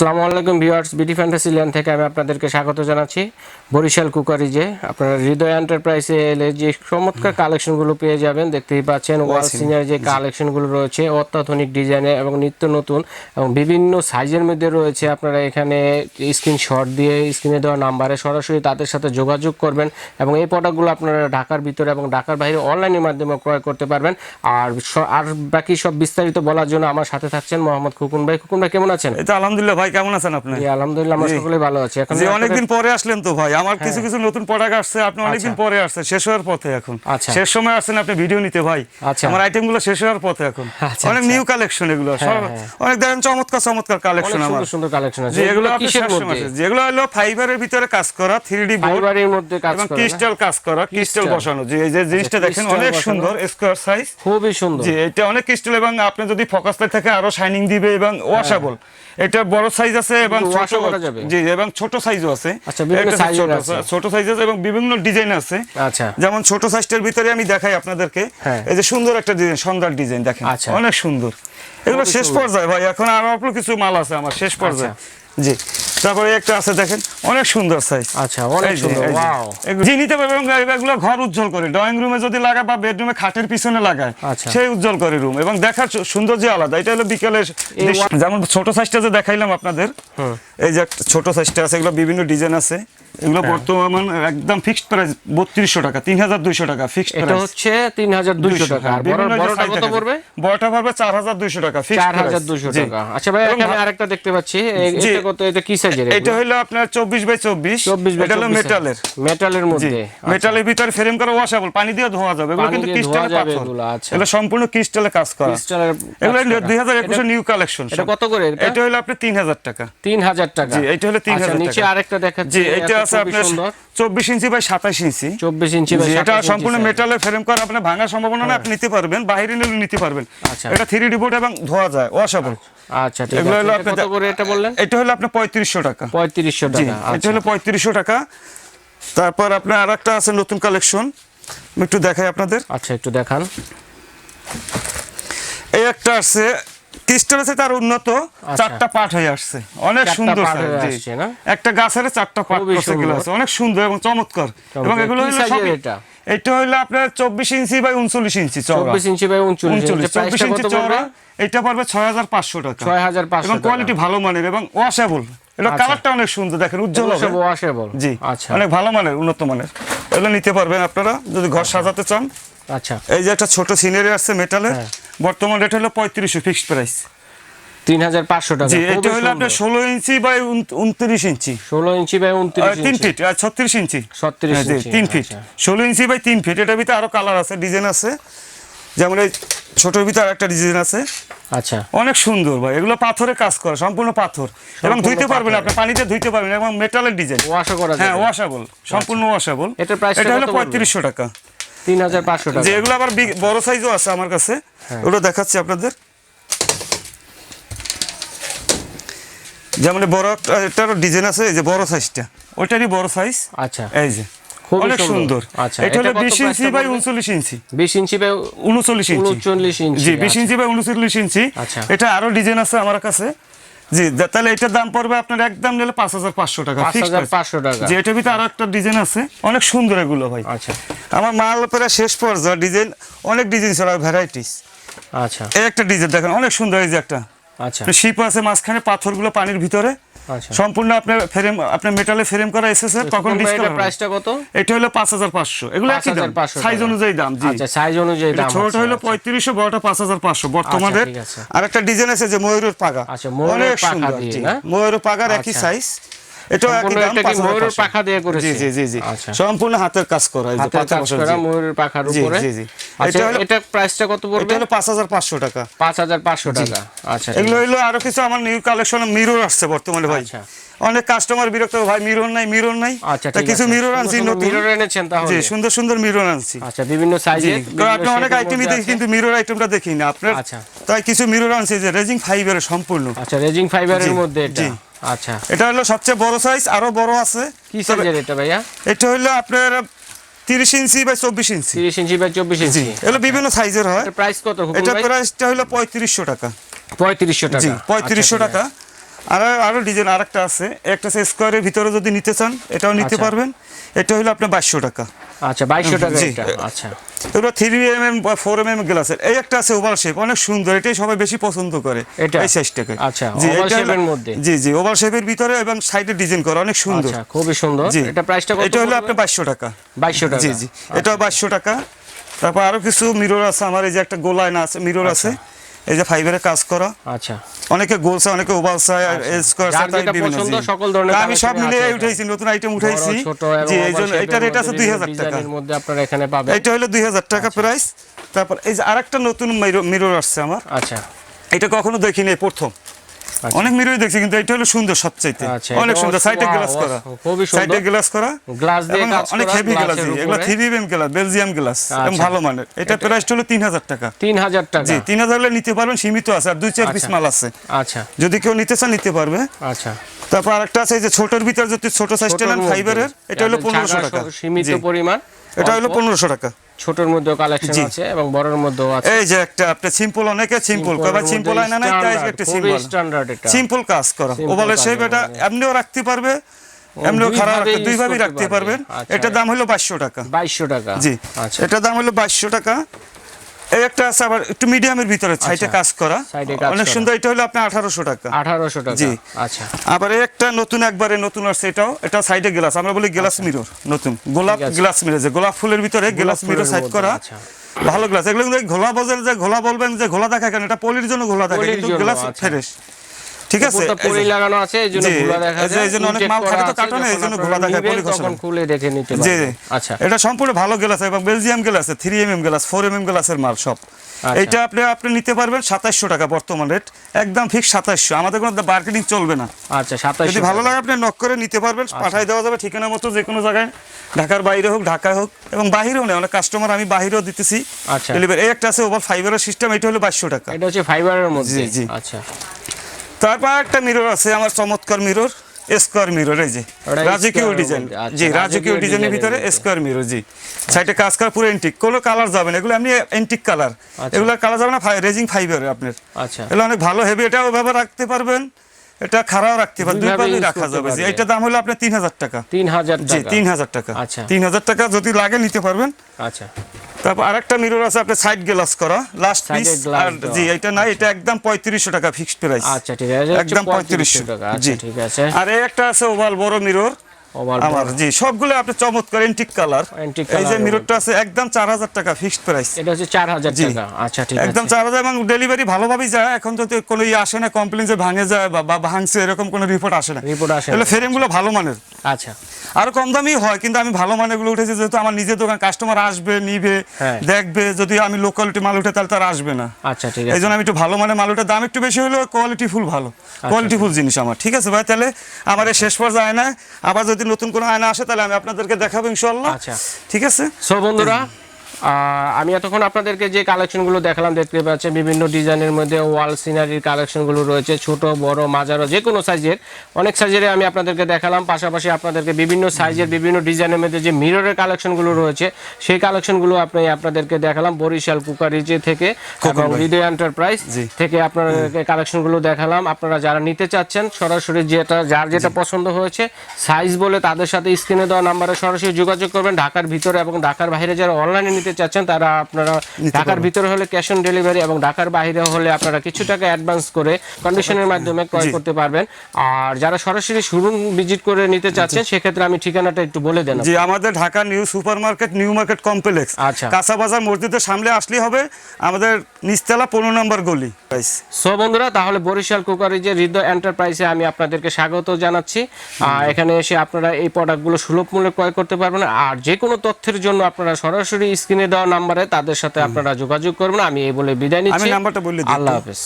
আসসালামু আলাইকুম viewers BD fantasy land থেকে আমি আপনাদেরকে স্বাগত জানাচ্ছি। বরিশাল কুকারিজে আপনারা হৃদয় এন্টারপ্রাইজে এলে যে চমৎকার কালেকশনগুলো পেয়ে যাবেন দেখতেই পাচ্ছেন ওয়াল সিনিয়র যে কালেকশনগুলো রয়েছে অত্যাধুনিক ডিজাইনের এবং নিত্য নতুন এবং বিভিন্ন সাইজের মধ্যে রয়েছে। আপনারা এখানে স্ক্রিনশট দিয়ে স্ক্রিনে দেওয়া নাম্বারে সরাসরি তাদের সাথে যোগাযোগ করবেন এবং এই প্রোডাক্টগুলো আপনারা ঢাকার ভিতরে এবং ঢাকার বাইরে অনলাইনের মাধ্যমে ক্রয় করতে পারবেন। আর আর বাকি সব বিস্তারিত বলার জন্য আমার সাথে থাকছেন মোহাম্মদ খুকুন ভাই। খুকুন ভাই কেমন আছেন? এই তো আলহামদুলিল্লাহ ভাই কেমন আছেন আপনি? আলহামদুলিল্লাহ আমরা সকলে ভালো আছি। এখন যে অনেকদিন পরে আসলেন তো ভাই। আমার কিছু কিছু নতুন প্রোডাক্ট আসছে আপনি অনেকদিন পরে আসছে শেষ হওয়ার পথে এখন। আচ্ছা। শেষ সময় আসছেন আপনি ভিডিও নিতে ভাই। আচ্ছা। আমার আইটেমগুলো শেষ হওয়ার পথে এখন। আচ্ছা, অনেক আচ্ছা। নিউ কালেকশন এগুলো সব হ্যাঁ। অনেক দেখেন চমৎকার চমৎকার কালেকশন আমার। সুন্দর সুন্দর কালেকশন আছে। যে এগুলো আপনি কিসের মধ্যে? যেগুলো হলো ফাইবারের ভিতরে কাজ করা থ্রি ডি বোর্ড ফাইবারের মধ্যে কাজ এবং ক্রিস্টাল কাজ করা ক্রিস্টাল বসানো। যে এই যে জিনিসটা দেখেন অনেক সুন্দর স্কোয়ার সাইজ খুবই সুন্দর। জি এটা অনেক ক্রিস্টাল এবং আপনি যদি ফোকাস লাইট থাকে আরও শাইনিং দিবে এবং ওয়াশেবল এটা বড় সাইজ আছে এবং ছোট? জি এবং ছোট সাইজও আছে আচ্ছা, এর ছোট- সাইজ আছে এবং বিভিন্ন ডিজাইন আছে আচ্ছা যেমন ছোট সাইজটার ভিতরে আমি দেখাই আপনাদেরকে হ্যাঁ। এই যে সুন্দর একটা ডিজাইন সন্ধ্যার ডিজাইন দেখেন আচ্ছা। অনেক সুন্দর এগুলো শেষ। পর্যায়ে ভাই এখন আরও অল্প কিছু মাল আছে আমার শেষ পর্যায়ে। জি তারপরে একটা আছে দেখেন অনেক সুন্দর সাইজ আচ্ছা অনেক সুন্দর ওয়াও জি নিতে পারবে এবং এগুলো ঘর উজ্জ্বল করে। ড্রয়িং রুমে যদি লাগায় বা বেডরুমে খাটের পিছনে লাগায় আচ্ছা। সেই উজ্জ্বল করে রুম এবং দেখার সৌন্দর্য আলাদা। এটা হলো বিকেলের যেমন ছোট সাইজটা যে দেখাইলাম আপনাদের এই যে ছোট সাইজটা আছে এগুলো বিভিন্ন ডিজাইন আছে। এগুলো হ্যাঁ। বর্তমান একদম ফিক্সড প্রাইস বত্রিশশো টাকা তিন হাজার দুইশো টাকা ফিক্সড এটা প্রাইস হচ্ছে টাকা। বড়টা কত পড়বে? বড়টা পড়বে চার হাজার দুইশো টাকা হাজার দুইশো টাকা। আচ্ছা ভাই আরেকটা দেখতে পাচ্ছি। এটা কত? এটা কি সাইজের এটা হলো আপনার চব্বিশ বাই চব্বিশ। চব্বিশ বাই এটা হলো মেটালের মেটালের মধ্যে। মেটালের ভিতরে ফ্রেম করা ওয়াশেবল পানি দিয়ে ধোয়া যাবে। এগুলো কিন্তু ক্রিস্টালের পাথর। আচ্ছা। সম্পূর্ণ ক্রিস্টালে কাজ করা। ক্রিস্টালের এগুলো কাজ করা। দুই হাজার একুশে নিউ কালেকশন এটা কত করে এটা? এটা হলো আপনার তিন হাজার টাকা। তিন হাজার টাকা। জি, এটা হলো 3000 আচ্ছা, টাকা। নিচে আরেকটা দেখাচ্ছি জি এটা আছে আপনার চব্বিশ ইঞ্চি বাই সাতাশ ইঞ্চি। চব্বিশ ইঞ্চি এটা সম্পূর্ণ মেটালের ফ্রেম করা আপনার ভাঙার সম্ভাবনা না আপনি নিতে পারবেন বাইরে নিলে নিতে পারবেন। আচ্ছা। এটা থ্রি ডি বোর্ড এবং ধোয়া যায় ওয়াশেবল আচ্ছা এগুলো হলো কত করে এটা বললেন? এটা হলো আপনার পঁয়ত্রিশশো টাকা। পঁয়ত্রিশশো টাকা এটা আচ্ছা। হলো পঁয়ত্রিশশো টাকা। তারপর আপনার আর একটা আছে নতুন কালেকশন একটু দেখাই আপনাদের। আচ্ছা একটু দেখান। এই একটা আছে আছে তার উন্নত। চারটা পার্ট হয়ে আসছে। অনেক সুন্দর? একটা গাছের চারটা আছে। অনেক সুন্দর এবং চমৎকার। এবং এগুলো এটা? হলো আপনার চব্বিশ ইঞ্চি বাই উনচল্লিশ ইঞ্চি চব্বিশ ইঞ্চি বাই উনচল্লিশ চব্বিশ ইঞ্চি চওড়া এটা পড়বে ছয় হাজার পাঁচশো টাকা। ছয় হাজার পাঁচশো এবং কোয়ালিটি ভালো মানের এবং ওয়াশেবল এটা আচ্ছা। কালারটা অনেক সুন্দর দেখেন উজ্জ্বল হবে। ওয়াশেবল জি আচ্ছা। অনেক ভালো মানের উন্নত মানের। এগুলো নিতে পারবেন আপনারা যদি ঘর সাজাতে চান। আচ্ছা। এই যে একটা ছোট সিনারি আছে মেটালের। বর্তমান রেট হলো পঁয়ত্রিশশো ফিক্সড প্রাইস তিন হাজার পাঁচশো টাকা। এটা হলো আপনার ষোলো ইঞ্চি বাই উনত্রিশ ইঞ্চি। ষোলো ইঞ্চি বাই উনত্রিশ তিন ফিট আর ছত্রিশ ইঞ্চি। 36 হ্যাঁ, তিন ফিট আচ্ছা। ষোলো ইঞ্চি বাই তিন ফিট এটার ভিতরে আরও কালার আছে ডিজাইন আছে। যেমন এই ছোটোর ভিতরে একটা ডিজাইন আছে। আচ্ছা। অনেক সুন্দর ভাই এগুলো পাথরে কাজ করে সম্পূর্ণ পাথর। এবং ধুইতে পারবেন আপনি পানিতে ধুইতে পারবেন এবং মেটালের ডিজাইন ওয়াশও করা হ্যাঁ ওয়াশেবল সম্পূর্ণ ওয়াশাবল এটার price-টা এটা হলো পঁয়ত্রিশশো টাকা। তিন হাজার পাঁচশো টাকা। যে এগুলো আবার বড় সাইজও আছে আমার কাছে। হ্যাঁ। ওটা দেখাচ্ছি আপনাদের। যেমন বড় একটা ডিজাইন আছে এই যে বড় সাইজটা ওইটারই বড় সাইজ আচ্ছা। এই যে। অনেক সুন্দর। আচ্ছা এটা হলো ইঞ্চি বাই পড়বে? উনচল্লিশ ইঞ্চি। বিশ ইঞ্চি বাই উনচল্লিশ ইঞ্চি। উনচল্লিশ ইঞ্চি জি বিশ আচ্ছা। ইঞ্চি বাই উনচল্লিশ ইঞ্চি। আচ্ছা। এটা আরও ডিজাইন আছে আমার কাছে। জি তাহলে এটার দাম পড়বে আপনার একদম নিলে পাঁচ হাজার পাঁচশো টাকা। পাঁচশো টাকা। যে এটার ভিতরে আরও একটা ডিজাইন আছে অনেক সুন্দর এগুলো ভাই। আচ্ছা। আমার মাল প্রায় শেষ পর্যায়ে ডিজাইন অনেক ডিজাইন ছাড়া ভ্যারাইটিস আচ্ছা। এই একটা ডিজাইন দেখেন অনেক সুন্দর এই যে একটা। আচ্ছা। শিপ আছে মাঝখানে পাথরগুলো পানির ভিতরে সম্পূর্ণ আপনার ফ্রেম আপনার মেটালে ফ্রেম করা এসএসআর তখন এটা ডিসকাউন্ট প্রাইসটা কত? এটা হলো পাঁচ হাজার পাঁচশো। এগুলো একই দাম। সাইজ অনুযায়ী দাম জি। আচ্ছা সাইজ অনুযায়ী দাম ছোটটা হলো আচ্ছা। পঁয়ত্রিশশো বড়টা পাঁচ হাজার পাঁচশো। বর্তমানে আরেকটা আর একটা ডিজাইন আছে যে ময়ূরের পাগা। আচ্ছা, ময়ূরের পাগা দিয়ে, না? ময়ূরের পাগার একই আচ্ছা। সাইজ এটাও একই সম্পূর্ণ দাম এটা কি 5,500 ময়ূরের পাখা দিয়ে করেছে? জি জি জি জি। সম্পূর্ণ হাতের কাজ করা এই যে হাতের পাথর কাজ বসানো, করা ময়ূরের পাখার উপরে। জি, জি। এটা এটা প্রাইসটা কত এটা হলো পাঁচ হাজার পাঁচশো টাকা। পাঁচ হাজার পাঁচশো টাকা। আচ্ছা এগুলো হলো আরও কিছু আমার নিউ কালেকশন মিরর আসছে বর্তমানে ভাই। আচ্ছা। অনেক কাস্টমার বিরক্ত ভাই মিরর নাই মিরর নাই। আচ্ছা তা কিছু। মিরর আনছি সুন্দর সুন্দর নতুন। মিরর এনেছেন তাহলে। জি সুন্দর সুন্দর মিরর আনছি। আচ্ছা বিভিন্ন সাইজের আপনি অনেক আইটেমই দেখি কিন্তু মিরর আইটেমটা দেখি না আপনার আচ্ছা। তাই কিছু মিরর আনছি যে রেজিং ফাইভের সম্পূর্ণ। আচ্ছা রেজিং ফাইবারের মধ্যে এটা। জি। আচ্ছা। এটা হলো সবচেয়ে বড় সাইজ আরও বড় আছে। কি সাইজের এটা ভাইয়া? এটা হলো আপনার তিরিশ ইঞ্চি বাই চব্বিশ ইঞ্চি। তিরিশ ইঞ্চি বাই চব্বিশ জি ইঞ্চি। এগুলো বিভিন্ন সাইজের হয়। প্রাইস কত? এটা প্রাইসটা হলো পঁয়ত্রিশশো টাকা। পঁয়ত্রিশশো জি টাকা। পঁয়ত্রিশশো আচ্ছা, টাকা। আর আরও ডিজাইন আরেকটা আছে। একটা আছে স্কোয়ারের ভিতরে যদি নিতে চান এটাও নিতে আচ্ছা। পারবেন। এটা হলো আপনার বাইশশো টাকা। আচ্ছা বাইশশো টাকা জি। আচ্ছা। এগুলো থ্রি এম এম বা ফোর এম এম গ্লাসের এই একটা আছে ওভাল শেপ অনেক সুন্দর। এটাই সবাই বেশি পছন্দ করে? এই সাইজটাকে আচ্ছা, জি, মধ্যে। জি জি ওভাল শেপের ভিতরে এবং সাইডে ডিজাইন করা অনেক সুন্দর। আচ্ছা খুবই সুন্দর। এটা প্রাইসটা কত এটা হলো আপনার বাইশশো টাকা। টাকা। জি জি। এটা বাইশশো টাকা। তারপর আরও কিছু মিরর আছে। আমার এই যে একটা গোলাইন আছে মিরর আছে। এই যে ফাইবারের কাজ করা। আচ্ছা। অনেকে গোল চায় অনেকে ওভাল চায় আর স্কোয়ার চায় তাই বিভিন্ন সকল ধরনের আমি সব মিলিয়ে উঠাইছি নতুন আইটেম উঠাইছি। জি এই জন্য shape-এর এটা রেট আছে মধ্যে দুই বিভিন্ন হাজার টাকা। এর মধ্যে আপনারা এখানে পাবেন। এটা হলো দুই হাজার টাকা প্রাইস তারপর এই যে আরেকটা নতুন মিরর আসছে আমার। আচ্ছা। এটা কখনো দেখিনি প্রথম। আচ্ছা। অনেক মিররই দেখছি কিন্তু এটা হলো সুন্দর সবচাইতে। আচ্ছা, অনেক সুন্দর সাইডে গ্লাস করা। খুবই সুন্দর। সাইডে গ্লাস করা। গ্লাস দিয়ে কাজ অনেক হেভি গ্লাস এগুলো। Three M glass Belgium glass এবং আচ্ছা। ভালো মানের। এটা প্রাইস হলো তিন হাজার টাকা। তিন হাজার টাকা। জি তিন হাজার হলে নিতে পারবেন সীমিত আছে আর দুই চার পিস আচ্ছা। মাল আছে। আচ্ছা। যদি কেউ নিতে চান নিতে পারবে। আচ্ছা। তারপর আরেকটা আছে এই যে ছোটর ভিতর যদি ছোট সাইজটা ছোটর নেন ফাইবারের এটা হলো যাদের পনেরোশো জায়গা টাকা সীমিত পরিমাণ। এটা হলো অল্প, পনেরোশো টাকা। ছোটর মধ্যেও কালেকশন আছে এবং বড়র মধ্যেও আছে। এই যে একটা আপনি সিম্পল অনেকে সিম্পল কবে সিম্পল হয় না নাই তাই একটা সিম্পল স্ট্যান্ডার্ড এটা। সিম্পল কাজ করা। ওভালে শেপ এটা মানে। এমনিও রাখতে পারবে এমনিও খারাপ রাখতে দুই ভাবেই রাখতে পারবে। পারবেন। এটা এটার দাম হলো 2200 টাকা। 2200 টাকা। জি। আচ্ছা। এটার দাম হলো 2200 টাকা। এই একটা আছে আবার একটু মিডিয়ামের ভিতরে সাইডে কাজ করা। অনেক সুন্দর এটা হলো আপনার আঠারোশো টাকা। আঠারোশো টাকা। জি। আচ্ছা। আবার এই একটা নতুন একবারে নতুন আসছে এটাও এটা সাইডে গ্লাস আমরা বলি গ্লাস মিরর নতুন। গোলাপ গ্লাস মিরর যে গোলাপ ফুলের ভিতরে গ্লাস মিরর সাইড করা আচ্ছা। ভালো গ্লাস এগুলো ঘোলা বাজারে যে ঘোলা বলবেন যে ঘোলা দেখা কেন? এটা পলির জন্য ঘোলা দেখা কিন্তু গ্লাস আচ্ছা। ফ্রেশ ঠিক আছে। পলি লাগানো আছে দেখা যায় অনেক মাল থাকে তো আছে, ঘোলা দেখায়, পলি তখন খুলে দেখে নিতে জি জি। আচ্ছা। এটা সম্পূর্ণ ভালো গ্লাস এবং Belgium glass three M M glass four M M গ্লাসের মাল সব। আচ্ছা। এইটা আপনি আপনি নিতে পারবেন সাতাইশশো টাকা বর্তমান রেট একদম ফিক্স সাতাইশশো। আমাদের কোনো মার্কেটিং চলবে না। আচ্ছা সাতাশ যদি ভালো লাগে আপনি নক করে নিতে পারবেন পাঠাই দেওয়া যাবে ঠিকানা মতো যে কোনো জায়গায় ঢাকার বাইরে হোক ঢাকায় হোক এবং বাহিরেও নেই অনেক কাস্টমার আমি বাহিরেও দিতেছি আচ্ছা। ডেলিভারি এই একটা আছে ওভার ফাইবারের সিস্টেম এটা হলো বাইশশো টাকা। এটা হচ্ছে ফাইবারের মধ্যে। জি, জি। আচ্ছা। তারপর একটা মিরর আছে আমার চমৎকার মিরর স্কোয়ার মিরর এই যে। রাজকীয় ডিজাইন আচ্ছা, জি রাজকীয় ডিজাইনের ভিতরে স্কোয়ার মিরর জি। সাইডে কাজ করা পুরো এন্টিক কোনো কালার যাবে না এগুলো এমনি এন্টিক কালার। এগুলো কালার যাবে না রেজিং ফাইবার আপনার। আচ্ছা। এগুলো অনেক ভালো হেভি এটাও ব্যবহার রাখতে পারবেন এটা খারাপ রাখতে পারবেন দুই use রাখা যাবে। জি। এটার দাম হলো আপনার তিন হাজার টাকা। তিন হাজার জি তিন হাজার টাকা। আচ্ছা। তিন হাজার টাকা যদি লাগে নিতে পারবেন। আচ্ছা। তারপর আরেকটা মিরর আছে আপনার সাইড গ্লাস করা লাস্ট পিস আর জি এটা না এটা একদম পঁয়ত্রিশশো টাকা ফিক্সড প্রাইস আচ্ছা ঠিক আছে একদম পঁয়ত্রিশশো টাকা আচ্ছা ঠিক আছে। আর এই একটা আছে ওভাল বড় মিরর আমার জি সবগুলো আপনি চমৎকার এন্টিক কালার এই যে মিররটা আছে একদম চার হাজার টাকা ফিক্সড প্রাইস এটা হচ্ছে চার হাজার জি। টাকা। আচ্ছা ঠিক আছে। চার হাজার এবং ডেলিভারি ভালোভাবেই যায়। এখন তো কোনো ইয়ে আসে না কমপ্লেন যে ভাঙে যায় বা- ভাঙছে এরকম কোনো রিপোর্ট আসে না। Report আসে না। এগুলো ফ্রেমগুলো ভালো মানের। আচ্ছা। আরও কম দামি হয় কিন্তু আমি ভালো মানেরগুলো উঠেছি যেহেতু আমার নিজের দোকান কাস্টমার আসবে নিবে হ্যাঁ। দেখবে যদি আমি লোকালিটি মাল উঠে তাহলে তার আসবে না। আচ্ছা ঠিক এই জন্য আমি একটু ভালো মানের মাল উঠে দাম একটু বেশি হলেও কোয়ালিটি ফুল ভালো। কোয়ালিটি ফুল জিনিস আমার। ঠিক আছে ভাই তাহলে আমার শেষ পর্যায়ে আয়না আবার যদি নতুন কোনো আয়না আসে তাহলে আমি আপনাদেরকে দেখাবো ইনশাল্লাহ আচ্ছা। ঠিক আছে? সব বন্ধুরা আমি এতক্ষণ আপনাদেরকে যে কালেকশনগুলো দেখালাম দেখতে পাচ্ছেন বিভিন্ন ডিজাইনের মধ্যে ওয়াল সিনারির কালেকশনগুলো রয়েছে ছোট বড় মাঝারো যে কোনো সাইজের। অনেক সাইজের আমি আপনাদেরকে দেখালাম পাশাপাশি আপনাদেরকে বিভিন্ন সাইজের বিভিন্ন ডিজাইনের মধ্যে যে মিররের কালেকশনগুলো রয়েছে সেই কালেকশনগুলো আপনি আপনাদেরকে দেখালাম বরিশাল কুকারিজে থেকে এবং হৃদয় এন্টারপ্রাইজ থেকে আপনাদেরকে কালেকশনগুলো দেখালাম। আপনারা যারা নিতে চাচ্ছেন সরাসরি যেটা যার যেটা পছন্দ হয়েছে সাইজ বলে তাদের সাথে স্ক্রিনে দেওয়া নাম্বারে সরাসরি যোগাযোগ করবেন। ঢাকার ভিতরে এবং ঢাকার বাইরে যারা অনলাইনে নিতে চাচ্ছেন তারা আপনারা ঢাকার ভিতরে হলে ক্যাশ অন ডেলিভারি এবং ঢাকার বাইরে হলে আপনারা কিছু টাকা অ্যাডভান্স করে কন্ডিশনের মাধ্যমে ক্রয় করতে পারবেন। আর যারা সরাসরি শোরুম ভিজিট করে নিতে চাচ্ছেন সেক্ষেত্রে আমি ঠিকানাটা একটু বলে দেন যে আমাদের Dhaka new super market new market complex. আচ্ছা। কাঁচা বাজার মসজিদের সামনে আসলেই হবে। আমাদের নিচতলা পনেরো নম্বর গলি। সো বন্ধুরা তাহলে বরিশাল কুকারিজের হৃদয় এন্টারপ্রাইজে আমি আপনাদেরকে স্বাগত জানাচ্ছি। এখানে এসে আপনারা এই প্রোডাক্টগুলো সুলভ মূল্যে ক্রয় করতে পারবেন। আর যে কোনো তথ্যের জন্য আপনারা সরাসরি স্ক্রিনে দেওয়া নাম্বারে তাদের সাথে আপনারা যোগাযোগ করবেন। আমি এই বলে বিদায় আমি নিচ্ছি। নাম্বারটা আল্লাহ হাফেজ।